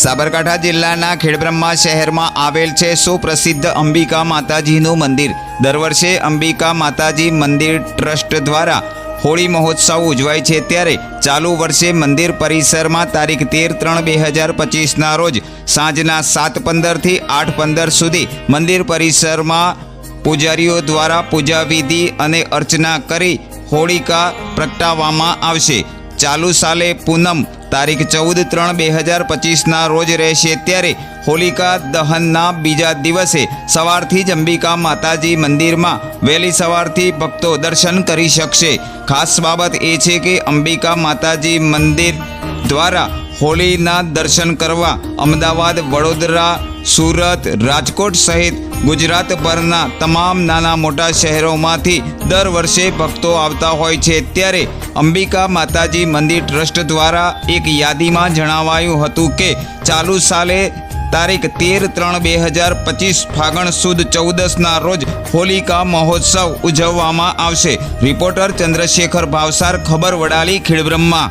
સાબરકાંઠા જિલ્લાના ખેડબ્રહ્મા શહેરમાં આવેલ છે સુપ્રસિદ્ધ અંબિકા માતાજીનું મંદિર. દર વર્ષે અંબિકા માતાજી મંદિર ટ્રસ્ટ દ્વારા હોળી મહોત્સવ ઉજવાય છે ત્યારે ચાલુ વર્ષે મંદિર પરિસરમાં તારીખ તેર ત્રણ બે હજાર પચીસના રોજ સાંજના સાત પંદરથી આઠ પંદર સુધી મંદિર પરિસરમાં પૂજારીઓ દ્વારા પૂજા વિધિ અને અર્ચના કરી હોળિકા પ્રગટાવવામાં આવશે. ચાલુ સાલે પૂનમ તારીખ ચૌદ ત્રણ બે હજાર પચીસના રોજ રહેશે ત્યારે હોલિકા દહનના બીજા દિવસે સવારથી જ અંબિકા માતાજી મંદિરમાં વહેલી સવારથી ભક્તો દર્શન કરી શકશે. ખાસ બાબત એ છે કે અંબિકા માતાજી મંદિર દ્વારા હોળીના દર્શન કરવા અમદાવાદ, વડોદરા, સુરત, રાજકોટ સહિત ગુજરાતભરના તમામ નાના મોટા શહેરોમાંથી દર વર્ષે ભક્તો આવતા હોય છે. ત્યારે અંબિકા માતાજી મંદિર ટ્રસ્ટ દ્વારા એક યાદીમાં જણાવાયું હતું કે, ચાલુ સાલે તારીખ તેર ત્રણ બે હજાર પચીસ ફાગણ સુદ ચૌદસના રોજ હોલિકા મહોત્સવ ઉજવવામાં આવશે. રિપોર્ટર ચંદ્રશેખર ભાવસાર, ખબર વડાલી ખેડબ્રહ્મા